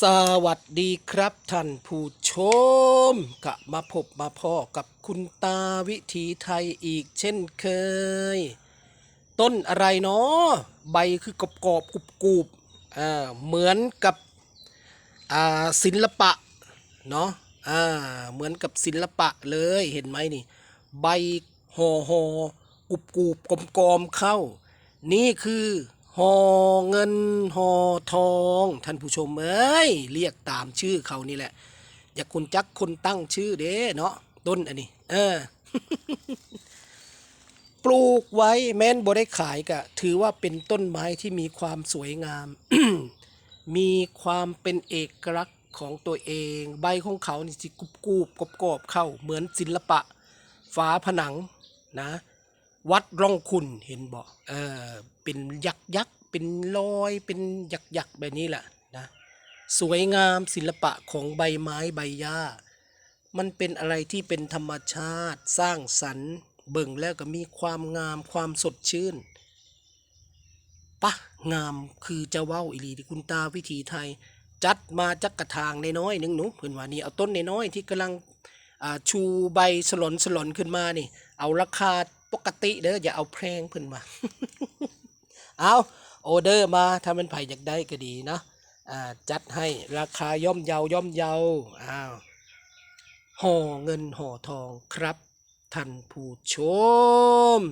สวัสดีครับท่านผู้ชมกะมาพบมาพ่อกับคุณตาวิถีไทยอีกเช่นเคย ต้นอะไรเนาะใบคือกรอบกรอบกรุบกรุบอ่าเหมือนกับอ่าศิลปะเนาะอ่าเหมือนกับศิลปะเลยเห็นไหมนี่ ใบห่อห่อกรุบกรุบกลมกลมเข้า นี่คือ ห่อเงินห่อทอง ท่านผู้ชมเอ้ยเรียกตามชื่อเขานี่แหละ อย่าคุณจักคนตั้งชื่อเด้เนาะต้นอันนี้ เออ ปลูกไว้แม้นบ่ได้ขายก็ถือว่าเป็นต้นไม้ที่มีความสวยงาม มีความเป็นเอกลักษณ์ของตัวเอง ใบของเขานี่สิกรุบกรอบกรอบเข้าเหมือนศิลปะ ฝาผนังนะ วัดร่องคุณเห็นบอกเออเป็นยักษ์ยักษ์เป็นรอยเป็นยักษ์ยักษ์แบบนี้แหละนะสวยงามศิลปะของใบไม้ใบหญ้า มันเป็นอะไรที่เป็นธรรมชาติสร้างสรรค์เบิ่งแล้วก็มีความงามความสดชื่นปะงามคือจะเว้าอีหลีที่คุณตาวิถีไทย จัดมาจักกระทางในน้อยหนึ่งหนูเพิ่นว่านี่เอาต้นในน้อยที่กำลังชูใบสลอนสลอนขึ้นมานี่ เอาราคา ปกติเด้ออย่าเอาแพงเพิ่นมา เอาออเดอร์มาถ้ามันไผ่อยากได้ก็ดีเนาะอ่าจัดให้ราคาย่อมเยาย่อมเยาอ้าวห่อเงินห่อทองครับท่านผู้ชม